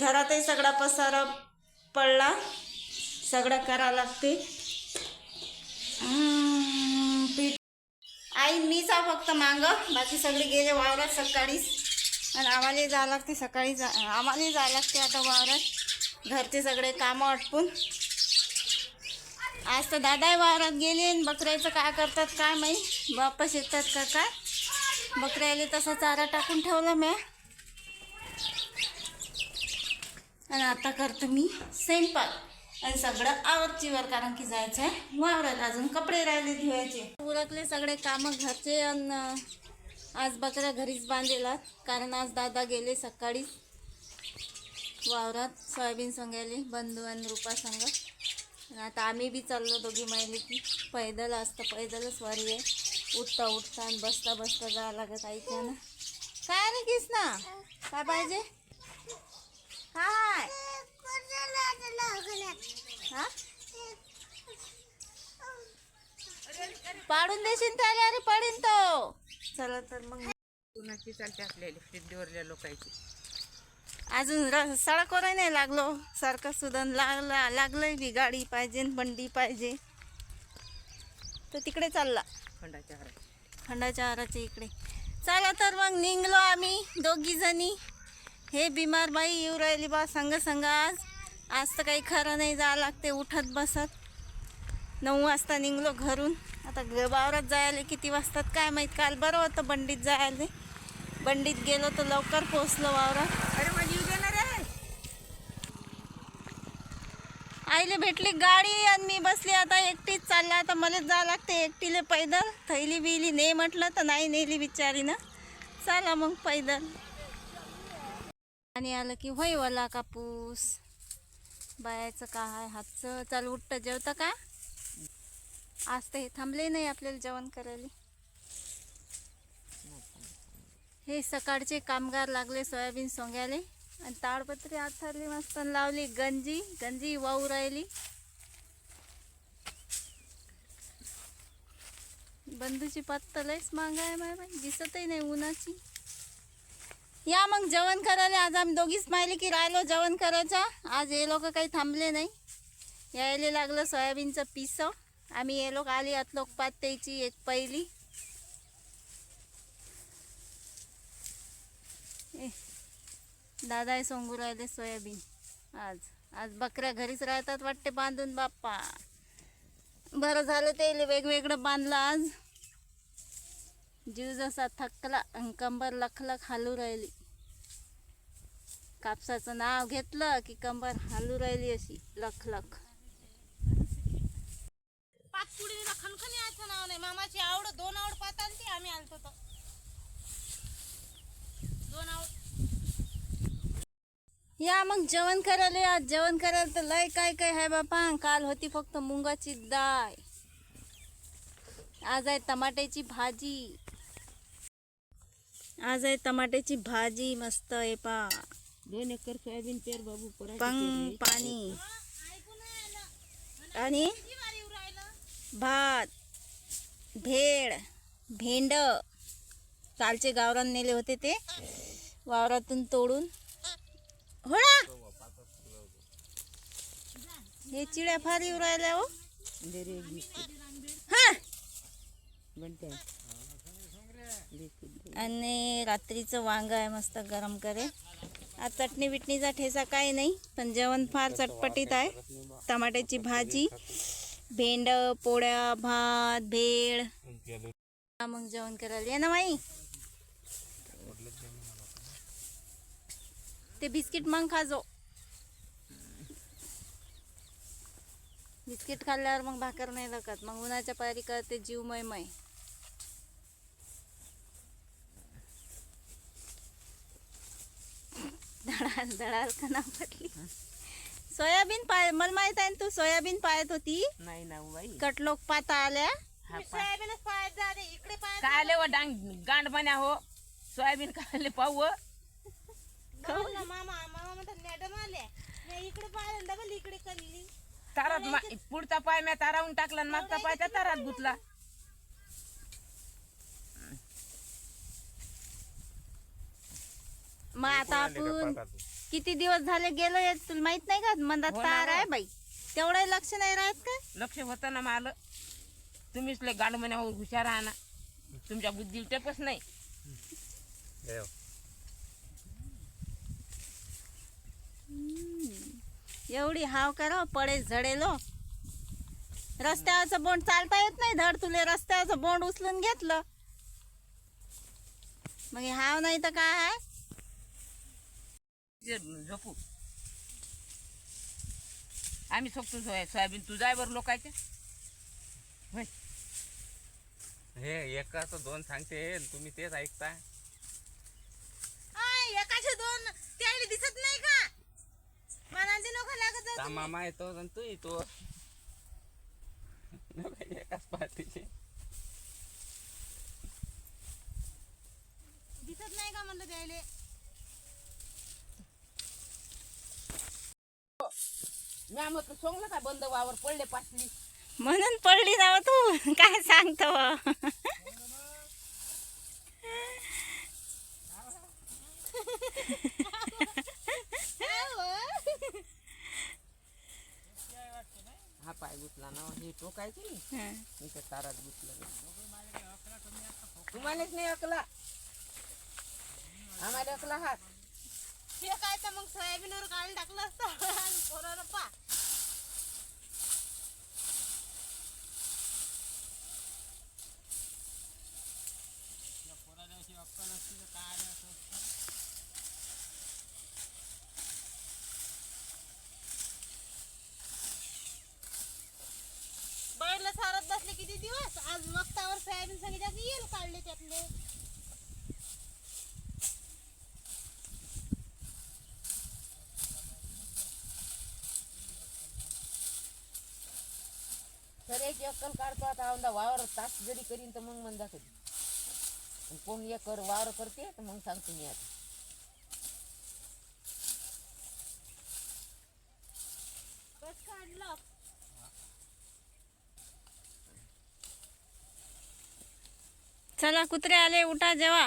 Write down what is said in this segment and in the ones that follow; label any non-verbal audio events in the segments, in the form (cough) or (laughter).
घरातही सगळा पसारा पडला. सगळं करा लागते. पीठ. आई मी जा फक्त मांग. बाकी सगळी गेले वावरात सकाळीच आणि आम्हाला जावं लागते सकाळी जा आम्हालाही जावं लागते आता वावरात. घरचे सगळे कामं आटपून. आज तर दादाही वावरात गेले आणि बकऱ्याचं काय करतात काय माहीत? वापस येतात का काय? बकऱ्याला तसा चारा टाकून ठेवला मी आणि आता करतो मी स्वयंपाक. आणि सगळं आवरचीवर कारण की जायचं आहे वावरात अजून कपडे राहिले धुवायचे. उरकले सगळे कामं घरचे आणि आज बकऱ्या घरीच बांधलेला कारण आज दादा गेले सकाळीच वावरात. सोयाबीन सांगायले बंधू आणि रुपा संग. आता आम्ही बी चाललो दोघी माहिली की पैदल असतं पैदलच वारी आहे. उठता उठता आणि बसता बसता जावं लागत ऐकल्या ना काय रे किस ना काय पाहिजे? हाय. हा? पाडून देशील त्याला अरे पडीन तो. चला तर मग. कुणाची चालते आपल्याला सिद्धीवरल्या लोकांची? अजून र सडकवर नाही लागलो. सारखं सुद्धा लागला लागलंय बी गाडी पाहिजे बंडी पाहिजे. तर तिकडे चालला. खंडाच्या खंडाच्या आराच्या इकडे. चला तर मग निघलो आम्ही दोघी जणी हे बिमार बाई येऊ राहिली बा संग संग आज. आज तर काही खरं नाही जा लागते उठत बसत. नऊ वाजता निघलो घरून. आता ग- वावरात जायला किती वाजतात काय माहीत काल बरं होतं बंडीत जायला. बंडीत गेलो तर लवकर पोचलो वावरात. अरे माझी येऊ देणार आहे. आईले भेटली गाडी आणि मी बसली. आता एकटीच चालला. आता मलाच जा लागते एकटीले पैदल. थैली बिली ने म्हटलं तर नाही नेली बिचारी ना चला मग पैदल. आणि आलं की होय वाला कापूस. बायाचं काय हातचं. चाल उठतं जेवता का? आज तर हे थांबले नाही आपल्याला जेवण करायला. हे सकाळचे कामगार लागले सोयाबीन सोंग्याले. आणि ताडपत्री आथरली मस्त लावली गंजी. गंजी वाहू राहिली. बंधूची तर लयच मांग आहे माय बाई. दिसतही नाही उन्हाची. या मग जेवण करायला. आज आम्ही दोघीच माहिली की राहिलो जेवण करायचं आज हे लोक काही थांबले नाही. यायला लागलं सोयाबीनचं पिस. आम्ही हे लोक आली आत लोक पात एक पहिली. ए दादा सोंगू राहिले सोयाबीन. आज आज बकऱ्या घरीच राहतात वाटते बांधून बाप्पा. बरं झालं ते वेगवेगळं बांधलं आज. जीव जसा थकला कंबर लखलख हालू राहिली. कापसाचं नाव घेतलं की कंबर हालू राहिली अशी लखलख. पाच पुढीला खणखणी यायचं नाव नाही. मामाची आवड दोन आवड पात आलती आम्ही आलतो तर. दोन आवड. या मग जेवण करायला आज जेवण करायला तर लय काय काय आहे बापा. काल होती फक्त मुंगाची डाळ. आज आहे टमाट्याची भाजी. आज आहे टमाट्याची भाजी मस्त आहे पा. दोन एकर सोयाबीन पेर बाबू पंग पाणी. आणि? भात भेळ भेंड. कालचे गावरान नेले होते ते वावरातून तोडून. हो हे चिड्या फार येऊ राहिल्या हो. हा. आणि रात्रीचं वांग आहे मस्त गरम करे आज चटणी बिटणीचा ठेसा काही नाही पण जेवण फार चटपटीत आहे. टमाट्याची भाजी भेंड पोळ्या भात भेळ. मग जेवण करायला ये ना माई ते बिस्किट मग खाजो. बिस्किट खाल्ल्यावर मग भाकर नाही लागत. मग उन्हाच्या पारी करते जीव मय दळाल दळाल का ना पडली. सोयाबीन पाय मला माहीत आहे ना तू सोयाबीन पायत होती? नाही ना बाई. कटलोक पाता आल्या. हा पा- सोयाबीनच पायात जा रे इकडे काय आले व डांग गांड बन्या हो? सोयाबीन काय पाहू हो. मामा मामा मामा म्हणतात मॅडम आल्या. मी इकडे पाहिलं डबल इकडे कल्ली तारात मा- पुढचा पाय म्या तारावून टाकला आणि मागचा पाय त्या तारात गुतला. मग आता आपण किती दिवस झाले गेलो येत तुला माहीत नाही का? मंदात हो ना, तार हो. आहे बाई. तेवढं लक्ष नाही राहत का? लक्ष होतं ना मला. तुम्हीच लय गाड म्हण्यावर हुशार आहा ना. तुमच्या बुद्धीला टेपच नाही. एवढी हाव करा पडे झडेलो. रस्त्यावरचं बोंड चालता येत नाही धड तुले रस्त्यावरचं बोंड उचलून घेतलं. मग हे हाव नाही तर काय आहे? झोपू. आम्ही सोपतो सोया- सोयाबीन. तू जाय बरं लोकांच्या होय. हे एकाचं दोन सांगते तुम्ही तेच ऐकताय आय, एकाचे दोन त्याला दिसत नाही का? ते नको लागत ता मामा येतो आणि तू येतो. एकाच पार्टीचे. दिसत नाही का म्हणलं त्याले म्या म्हटलं सोंगलं का बंद वावर पडले पाचली? म्हणून पडली ना तू. काय सांगतो? हा पाय गुतला ना हे टोकायचं नाही इथे तारात गुतलं तुम्हालाच नाही अकला. आम्हाला अकला हात. हे काय तर मग सोयाबीनवर काढून टाकलं असतं. पोरानं पा बैल सारत बसले किती दिवस आज वक्तावर सोयाबीन तेल काढले त्यातले. तर एक अक्कल काढतो आता औंदा वावर तास जरी करीन तर मग म्हणता कधी कोण एक कर वावर करते तर मग सांगतो मी आता बस काढलं चला कुत्रे आले उठा जेवा.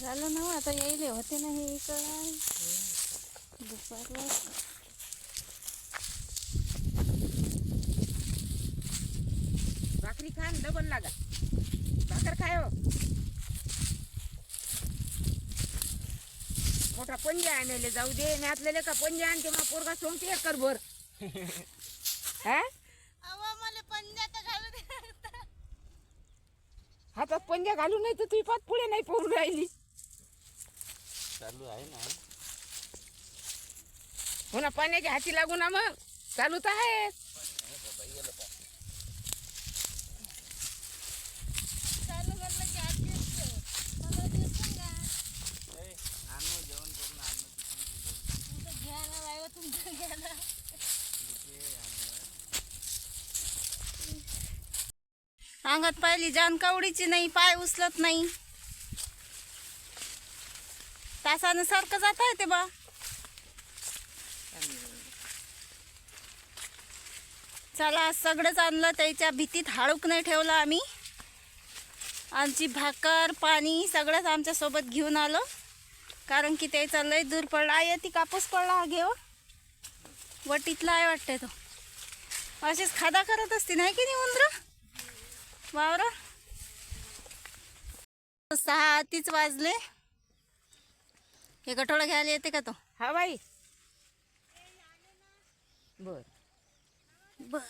झालं ना हो, आता यायले होते ना हे इकडं. दुपारला. भाकरी खान डबल लागा. भाकर खाय हो. मोठा पंजा आणले जाऊ दे. नातलेले का पंजा आणते मग पोरगा सोंगते एकर भर (laughs) हा अवा मला पंजात घालू दे हातात पंजा घालू नाही तर तुझी पात पुढे नाही पोहून राहिली. चालू आहे ना. हो ना पाण्याच्या हाती लागू ना मग. चालू तर आहे चालू म्हणलं की आजी असते. पंधरा दिवस पण घ्या. आणू जेवण करून आणू तुमचं घ्या ना बायवा, तुमचं घ्या ना. अंगात पाहिली जान कवडीची नाही पाय उचलत नाही. तासानं सारखं जात आहे ते बा. चला सगळंच आणलं त्याच्या भीतीत हाळूक नाही ठेवलं आम्ही. आमची भाकर पाणी सगळंच आमच्यासोबत घेऊन आलो. कारण की त्याचा लय दूर पडला. आहे ती कापूस पडला हा घेऊ वटीतला आहे वाटते तो. असेच खादा करत असते नाही की नाही उंदरं? वावर. सहा तीच वाजले. हे गठोडा घ्यायला येते का तो? हा बाई. बर. बर.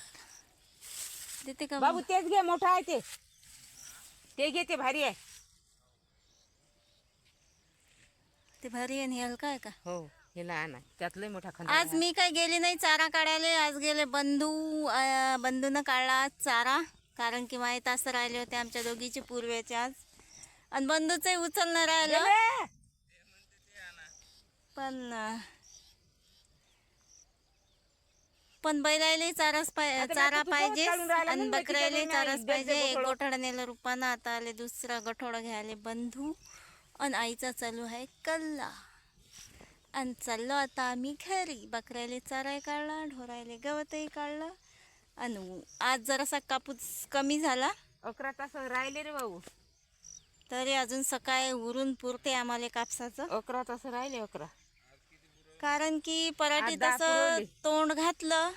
देते का बाबू तेच घे मोठा आहे ते. ते घे ते भारी आहे. ते भारी आहे आणि हलका आहे का? हो हे लहान आहे. मोठा खंड आज मी काय गेली नाही चारा काढायला. आज गेले बंधू अं, बंधूनं काढला आज चारा. कारण की माहीत असं राहिले होते आमच्या दोघीचे पूर्वेचे आज. आणि बंधूचंही उचलणं राहिलं पण पण बैलायलाही चाराच आता चारा पाहिजे आणि बकऱ्यालाही चाराच पाहिजे. एक गठोडं. नेलं रुपानं आता आले दुसरा गठोडा घ्यायला बंधू. आणि आईचा चालू आहे कल्ला. आणि चाललो आता आम्ही घरी. बकऱ्याले चाराय काढला ढोरायले गवतही काढलं. आणि आज जरासा कापूस कमी झाला. अकरा तास राहिले रे भाऊ. तरी अजून सकाळी उरून पुरते आम्हाला कापसाचं. अकरा तास राहिले अकरा. कारण की पराठीत असं पुरवली. तोंड घातलं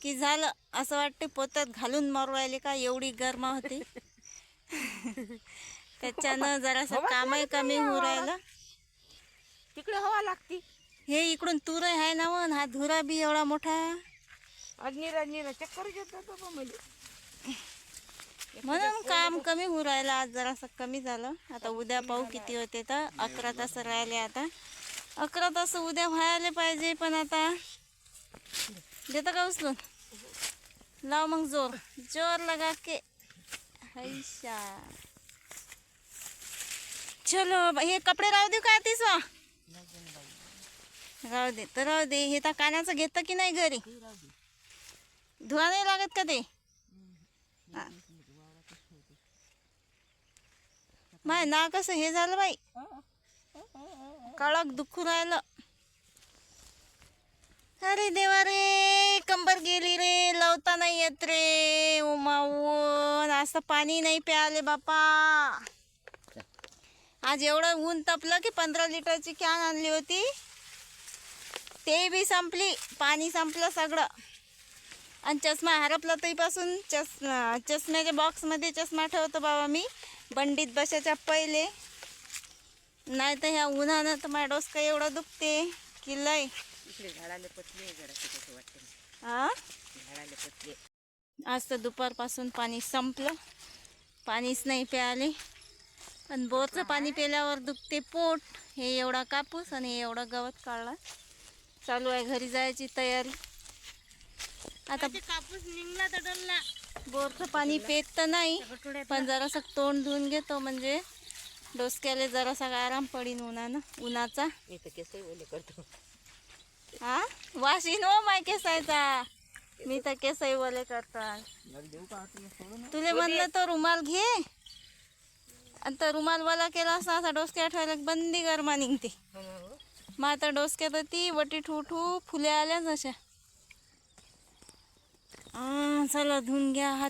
की झालं. असं वाटते पोत्यात घालून मारू राहिले का? एवढी गरमा होती. (laughs) त्याच्यानं जरासं कामही कमी होऊ राहिलं. तिकडे हवा लागती. हे इकडून तुर आहे ना वन हा धुरा बी एवढा मोठा. अजनीरा अजनीरा चक्कर येत बाबा मला. म्हणून काम कमी होऊ राहिलं आज जरासं कमी झालं. आता उद्या पाहू किती होते तर अकरा तास राहिले आता. अकरा तास उद्या व्हायला पाहिजे पण आता देतं का उचलून? लाव मग जोर. जोर लगा के. हैशा चलो हे कपडे राहू देऊ का आतीस वा राहू दे. तर राहू दे. हे तर कानाचं घेतं की नाही घरी? धुवा नाही लागत का ते? माय ना कसं हे झालं बाई. कळक दुखू राहिलं. अरे देवा रे कंबर गेली रे लवता नाही येत रे. उमाऊन असं पाणी नाही प्याले बापा. आज एवढं ऊन तपलं की पंधरा लिटरची कॅन आणली होती. ते बी संपली पाणी संपलं सगळं. आणि चष्मा हरपला तरीपासून चष चष्म्याच्या बॉक्समध्ये चष्मा ठेवतो बाबा मी. बंडीत बसायच्या पहिले. नाही तर ह्या उन्हानं तर माझ्या डोसकं एवढं दुखते की लय. हा आज तर दुपारपासून पाणी संपलं. पाणीच नाही प्याले. पण बोरचं पाणी प्याल्यावर दुखते पोट. हे एवढा कापूस आणि हे एवढा गवत काढला. चालू आहे घरी जायची तयारी. आता ते कापूस निघला तर डोलला. बोरचं पाणी पेत तर नाही पण जरासं तोंड धुवून घेतो म्हणजे डोसक्याला जरासा आराम पडीन उन्हानं उन्हाचा. मी तर केसही ओले करतो. हा? वाशीन हो माय केसायचा. मी तर केसही वले करतात तुले म्हणलं तर रुमाल घे. आणि तर रुमाल वाला केला असता असा डोसक्या ठेवायला बंदी गरमा निघते. मग आता डोसक्यात ती वटी ठू ठू फुले आल्या जशा आ, चला धुवून घ्या हात